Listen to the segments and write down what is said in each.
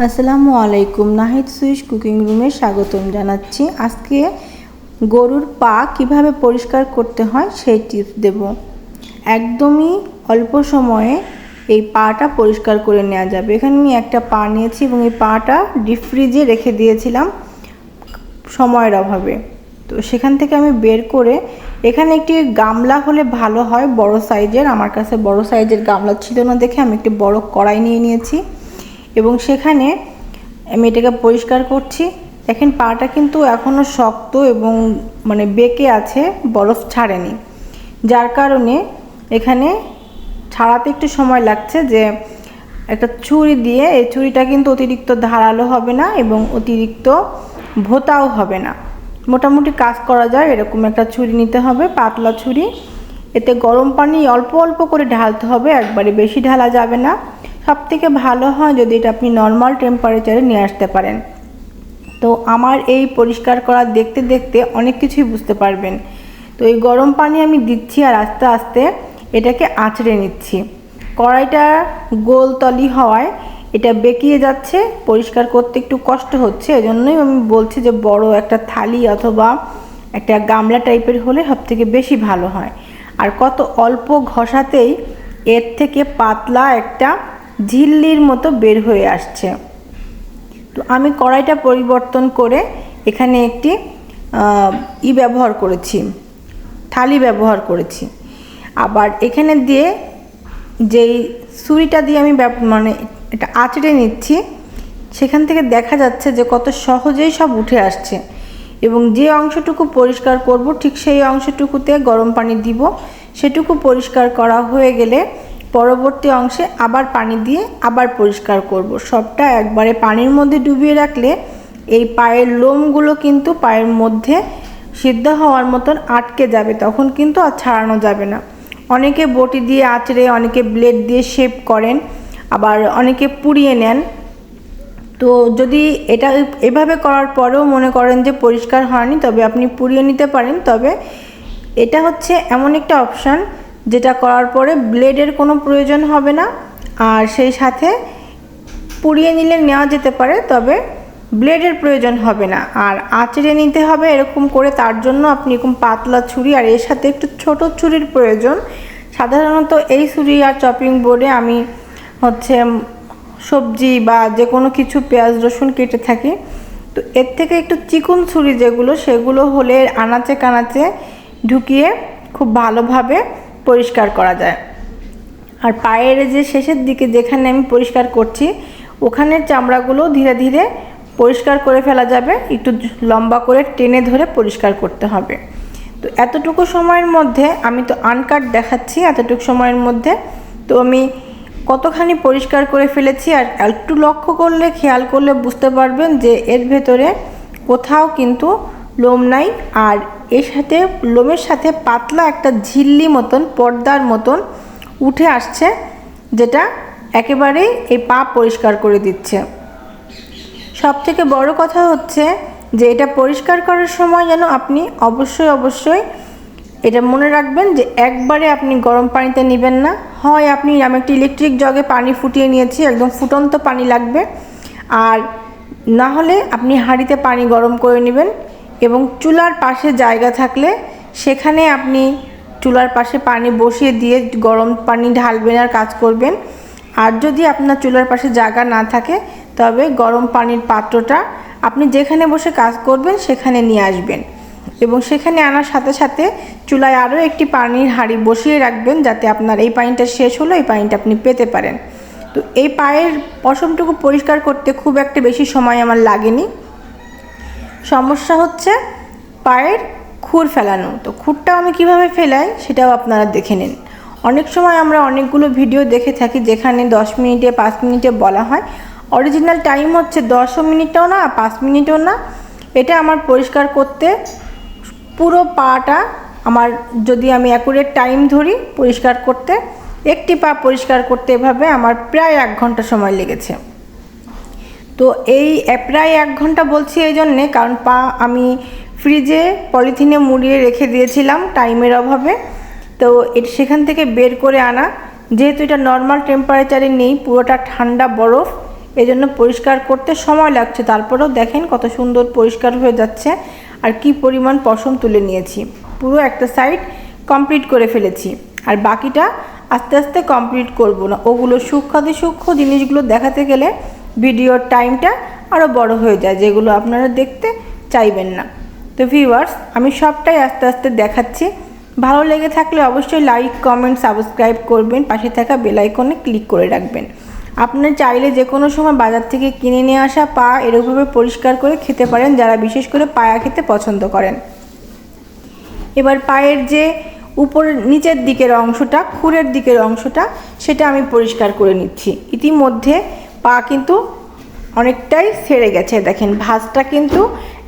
আসসালামু আলাইকুম। Nahid Swiss cooking রুমে স্বাগতম জানাচ্ছি। আজকে গরুর পা কীভাবে পরিষ্কার করতে হয় সেই টিপস দেব। একদমই অল্প সময়ে এই পাটা পরিষ্কার করে নেওয়া যাবে। এখানে আমি একটা পা নিয়েছি এবং এই পাটা ডিপ ফ্রিজে রেখে দিয়েছিলাম সময়ের অভাবে। তো সেখান থেকে আমি বের করে এখানে একটি গামলা হলে ভালো হয়, বড় সাইজের আমার কাছে বড় সাইজের গামলা ছিল না দেখে আমি একটি বড় কড়াই নিয়ে নিয়েছি। এবং সেখানে আমি এটাকে পরিষ্কার করছি। দেখেন পাটা কিন্তু এখনও শক্ত এবং মানে বেঁকে আছে, বরফ ছাড়েনি। যার কারণে এখানে ছাড়াতে একটু সময় লাগছে যে একটা ছুরি দিয়ে এই ছুরিটা কিন্তু অতিরিক্ত ধারালো হবে না এবং অতিরিক্ত ভোতাও হবে না। মোটামুটি কাজ করা যায়, এরকম একটা ছুরি নিতে হবে, পাতলা ছুরি। এতে গরম পানি অল্প অল্প করে ঢালতে হবে, একবারে বেশি ঢালা যাবে না। সব থেকে ভালো হয় যদি এটা আপনি নর্মাল টেম্পারেচারে নিয়ে আসতে পারেন। তো আমার এই পরিষ্কার করা দেখতে দেখতে অনেক কিছুই বুঝতে পারবেন। তো এই গরম পানি আমি দিচ্ছি আর আস্তে আস্তে এটাকে আঁচড়ে নিচ্ছি। কড়াইটা গোলতলি হওয়ায় এটা বেঁকিয়ে যাচ্ছে, পরিষ্কার করতে একটু কষ্ট হচ্ছে, এজন্যই আমি বলছি যে বড় একটা থালি অথবা একটা গামলা টাইপের হলে সব থেকে বেশি ভালো হয়। আর কত অল্প ঘষাতেই এর থেকে পাতলা একটা ঝিল্লির মতো বের হয়ে আসছে। তো আমি কড়াইটা পরিবর্তন করে এখানে একটি ই ব্যবহার করেছি, থালি ব্যবহার করেছি। আবার এখানে দিয়ে যেই ছুরিটা দিয়ে আমি মানে এটা আঁচড়ে নিচ্ছি, সেখান থেকে দেখা যাচ্ছে যে কত সহজেই সব উঠে আসছে। এবং যে অংশটুকু পরিষ্কার করব, ঠিক সেই অংশটুকুতে গরম পানি দিব, সেটুকু পরিষ্কার করা হয়ে গেলে পরবর্তী অংশে আবার পানি দিয়ে আবার পরিষ্কার করব। সবটা একবারে পানির মধ্যে ডুবিয়ে রাখলে এই পায়ের লোমগুলো কিন্তু পায়ের মধ্যে সিদ্ধ হওয়ার মতন আটকে যাবে, তখন কিন্তু আর ছাড়ানো যাবে না। অনেকে বটি দিয়ে আঁচড়ে, অনেকে ব্লেড দিয়ে শেপ করেন, আবার অনেকে পুড়িয়ে নেন। তো যদি এটা এভাবে করার পরেও মনে করেন যে পরিষ্কার হয়নি, তবে আপনি পুড়িয়ে নিতে পারেন। তবে এটা হচ্ছে এমন একটা অপশান যেটা করার পরে ব্লেডের কোনো প্রয়োজন হবে না। আর সেই সাথে পুড়িয়ে নিলে নেওয়া যেতে পারে, তবে ব্লেডের প্রয়োজন হবে না। আর আঁচড়ে নিতে হবে এরকম করে, তার জন্য আপনি এরকম পাতলা ছুরি, আর এর সাথে একটু ছোট ছুরির প্রয়োজন। সাধারণত এই ছুরি আর চপিং বোর্ডে আমি হচ্ছে সবজি বা যে কোনো কিছু পেঁয়াজ, রসুন কেটে থাকি। তো এর থেকে একটু চিকুন ছুরি যেগুলো, সেগুলো হলে আনাচে কানাচে ঢুকিয়ে খুব ভালোভাবে পরিষ্কার করা যায়। আর পায়ের যে শেষের দিকে যেখানে আমি পরিষ্কার করছি, ওখানের চামড়াগুলো ধীরে ধীরে পরিষ্কার করে ফেলা যাবে। একটু লম্বা করে টেনে ধরে পরিষ্কার করতে হবে। তো এতটুকু সময়ের মধ্যে আমি তো আনকাট দেখাচ্ছি, এতটুকু সময়ের মধ্যে তো আমি কতখানি পরিষ্কার করে ফেলেছি আর একটু লক্ষ্য করলে, খেয়াল করলে বুঝতে পারবেন যে এর ভেতরে কোথাও কিন্তু লোম নাই। আর এর সাথে, লোমের সাথে পাতলা একটা ঝিল্লি মতন, পর্দার মতন উঠে আসছে, যেটা একেবারেই এই পা পরিষ্কার করে দিচ্ছে। সব থেকে বড় কথা হচ্ছে যে, এটা পরিষ্কার করার সময় যেন আপনি অবশ্যই অবশ্যই এটা মনে রাখবেন যে, একবারে আপনি গরম পানিতে নেবেন না। হয় আপনি আমি একটি ইলেকট্রিক জগে পানি ফুটিয়ে নিয়েছি, একদম ফুটন্ত পানি লাগবে। আর না হলে আপনি হাঁড়িতে পানি গরম করে নেবেন। এবং চুলার পাশে জায়গা থাকলে সেখানে আপনি চুলার পাশে পানি বসিয়ে দিয়ে গরম পানি ঢালবেন আর কাজ করবেন। আর যদি আপনার চুলার পাশে জায়গা না থাকে, তবে গরম পানির পাত্রটা আপনি যেখানে বসে কাজ করবেন সেখানে নিয়ে আসবেন। এবং সেখানে আনার সাথে সাথে চুলায় আরও একটি পানির হাঁড়ি বসিয়ে রাখবেন যাতে আপনার এই পানিটা শেষ হলো, এই পানিটা আপনি পেতে পারেন। তো এই পায়ের পশমটুকু পরিষ্কার করতে খুব একটা বেশি সময় আমার লাগেনি। সমস্যা হচ্ছে পায়ের খুর ফেলানো। তো খুরটাও আমি কীভাবে ফেলাই সেটাও আপনারা দেখে নিন। অনেক সময় আমরা অনেকগুলো ভিডিও দেখে থাকি যেখানে দশ মিনিটে, পাঁচ মিনিটে বলা হয়। অরিজিনাল টাইম হচ্ছে দশও মিনিটও না, পাঁচ মিনিটও না। এটা আমার পরিষ্কার করতে পুরো পাটা আমার যদি আমি অ্যাকুরেট টাইম ধরি পরিষ্কার করতে, একটি পা পরিষ্কার করতে এভাবে আমার প্রায় এক ঘণ্টা সময় লেগেছে। তো এই প্রায় এক ঘণ্টা বলছি এই জন্যে, কারণ পা আমি ফ্রিজে পলিথিনে মুড়িয়ে রেখে দিয়েছিলাম টাইমের অভাবে। তো সেখান থেকে বের করে আনা। যেহেতু এটা নর্মাল টেম্পারেচারে নেই, পুরোটা ঠান্ডা বরফ এই জন্য পরিষ্কার করতে সময় লাগছে। তারপরেও দেখেন কত সুন্দর পরিষ্কার হয়ে যাচ্ছে আর কি পরিমাণ পশম তুলে নিয়েছি। পুরো একটা সাইড কমপ্লিট করে ফেলেছি। আর বাকিটা আস্তে আস্তে কমপ্লিট করব না। ওগুলো সূক্ষ্মাতি সূক্ষ্ম জিনিসগুলো দেখাতে গেলে ভিডিওর টাইমটা আরও বড় হয়ে যায়, যেগুলো আপনারা দেখতে চাইবেন না। তো ভিউয়ার্স আমি সবটাই আস্তে আস্তে দেখাচ্ছি। ভালো লেগে থাকলে অবশ্যই লাইক কমেন্ট সাবস্ক্রাইব করবেন। পাশে থাকা বেল আইকনে ক্লিক করে রাখবেন। আপনার চাইলে যে কোনো সময় বাজার থেকে কিনে নিয়ে আসা পা এরকমভাবে পরিষ্কার করে খেতে পারেন, যারা বিশেষ করে পায়া খেতে পছন্দ করেন। এবার পায়ের যে উপরের নিচের দিকের অংশটা, খুরের দিকের অংশটা, সেটা আমি পরিষ্কার করে নিচ্ছি। ইতিমধ্যে পা কিন্তু অনেকটাই সেরে গেছে। দেখেন, ভাঁজটা কিন্তু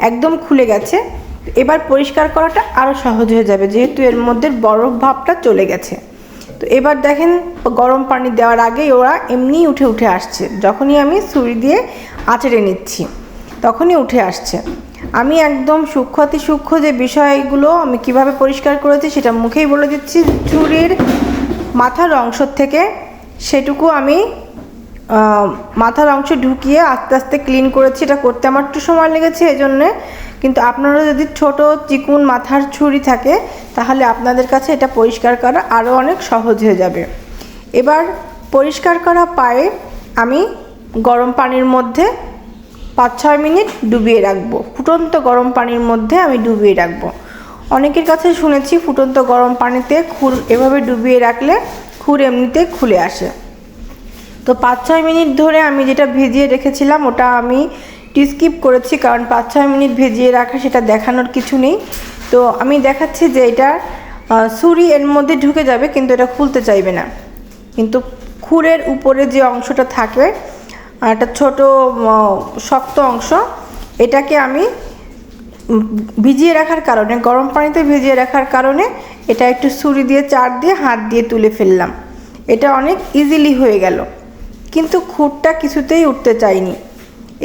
একদম খুলে গেছে। এবার পরিষ্কার করাটা আরও সহজ হয়ে যাবে, যেহেতু এর মধ্যে বরফ ভাবটা চলে গেছে। তো এবার দেখেন, গরম পানি দেওয়ার আগেই ওরা এমনিই উঠে উঠে আসছে। যখনই আমি ছুরি দিয়ে আঁচড়ে নিচ্ছি, তখনই উঠে আসছে। আমি একদম সূক্ষ্মতি সূক্ষ্ম যে বিষয়গুলো আমি কীভাবে পরিষ্কার করেছি সেটা মুখেই বলে দিচ্ছি। চুরির মাথার অংশ থেকে সেটুকু আমি মাথার অংশ ঢুকিয়ে আস্তে আস্তে ক্লিন করেছি। এটা করতে আমার একটু সময় লেগেছে এই জন্যে কিন্তু আপনারা যদি ছোট চিকুন মাথার ছুরি থাকে, তাহলে আপনাদের কাছে এটা পরিষ্কার করা আরও অনেক সহজ হয়ে যাবে। এবার পরিষ্কার করা পায়ে আমি গরম পানির মধ্যে পাঁচ ছয় মিনিট ডুবিয়ে রাখব। ফুটন্ত গরম পানির মধ্যে আমি ডুবিয়ে রাখব। অনেকের কাছে শুনেছি, ফুটন্ত গরম পানিতে খুর এভাবে ডুবিয়ে রাখলে খুর এমনিতে খুলে আসে। তো পাঁচ ছয় মিনিট ধরে আমি যেটা ভিজিয়ে রেখেছিলাম, ওটা আমি স্কিপ করেছি, কারণ পাঁচ ছয় মিনিট ভিজিয়ে রাখা, সেটা দেখানোর কিছু নেই। তো আমি দেখাচ্ছি যে এটা ছুরি এর মধ্যে ঢুকে যাবে, কিন্তু এটা খুলতে চাইবে না। কিন্তু খুরের উপরে যে অংশটা থাকে একটা ছোট শক্ত অংশ, এটাকে আমি ভিজিয়ে রাখার কারণে, গরম পানিতে ভিজিয়ে রাখার কারণে, এটা একটু ছুরি দিয়ে, চার দিয়ে, হাত দিয়ে তুলে ফেললাম। এটা অনেক ইজিলি হয়ে গেল। কিন্তু খুঁটটা কিছুতেই উঠতে চাইনি।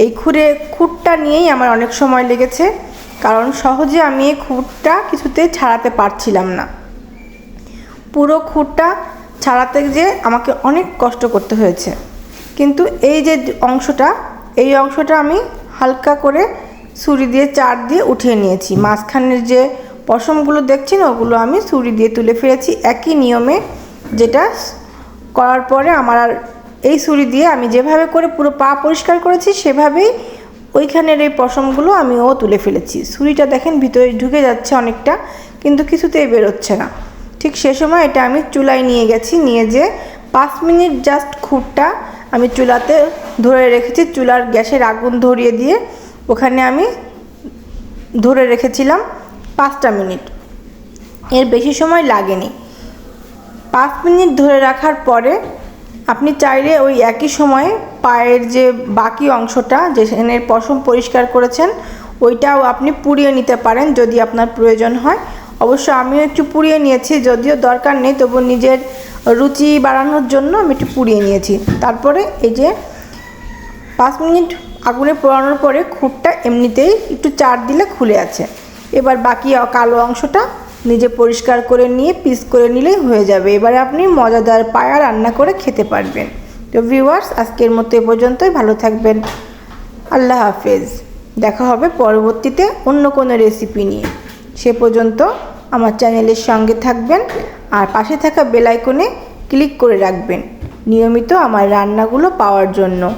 এই খুঁড়ে খুঁটটা নিয়েই আমার অনেক সময় লেগেছে, কারণ সহজে আমি এই খুঁটটা কিছুতেই ছাড়াতে পারছিলাম না। পুরো খুঁটটা ছাড়াতে যে আমাকে অনেক কষ্ট করতে হয়েছে। কিন্তু এই যে অংশটা, এই অংশটা আমি হালকা করে ছুরি দিয়ে চার দিয়ে উঠিয়ে নিয়েছি। মাঝখানের যে পশমগুলো দেখছেন, ওগুলো আমি ছুরি দিয়ে তুলে ফেলেছি। একই নিয়মে যেটা করার পরে আমার আর এই ছুরি দিয়ে আমি যেভাবে করে পুরো পা পরিষ্কার করেছি, সেভাবেই ওইখানের এই পশমগুলো আমি ও তুলে ফেলেছি। ছুরিটা দেখেন ভিতরে ঢুকে যাচ্ছে অনেকটা, কিন্তু কিছুতেই বেরোচ্ছে না। ঠিক সে সময় এটা আমি চুলায় নিয়ে গেছি, নিয়ে যে পাঁচ মিনিট জাস্ট খুঁটটা আমি চুলাতে ধরে রেখেছি, চুলার গ্যাসের আগুন ধরিয়ে দিয়ে ওখানে আমি ধরে রেখেছিলাম পাঁচটা মিনিট। এর বেশি সময় লাগেনি। পাঁচ মিনিট ধরে রাখার পরে আপনি চাইলে ওই একই সময়ে পায়ের যে বাকি অংশটা যেখানে পশম পরিষ্কার করেছেন, ওইটাও আপনি পুড়িয়ে নিতে পারেন যদি আপনার প্রয়োজন হয়। অবশ্য আমিও একটু পুড়িয়ে নিয়েছি, যদিও দরকার নেই, তবু নিজের রুচি বাড়ানোর জন্য আমি একটু পুড়িয়ে নিয়েছি। তারপরে এই যে পাঁচ মিনিট আগুনে পোড়ানোর পরে খুঁটটা এমনিতেই একটু চার দিলে খুলে আছে। এবার বাকি কালো অংশটা নিজে পরিষ্কার করে নিয়ে পিস করে নিলেই হয়ে যাবে। এবারে আপনি মজাদার পায়া রান্না করে খেতে পারবেন। তো ভিউয়ার্স আজকের মতো এ পর্যন্তই। ভালো থাকবেন। আল্লাহ হাফেজ। দেখা হবে পরবর্তীতে অন্য কোনো রেসিপি নিয়ে। সে পর্যন্ত আমার চ্যানেলের সঙ্গে থাকবেন আর পাশে থাকা বেল আইকনে ক্লিক করে রাখবেন। নিয়মিত আমার রান্নাগুলো পাওয়ার জন্য।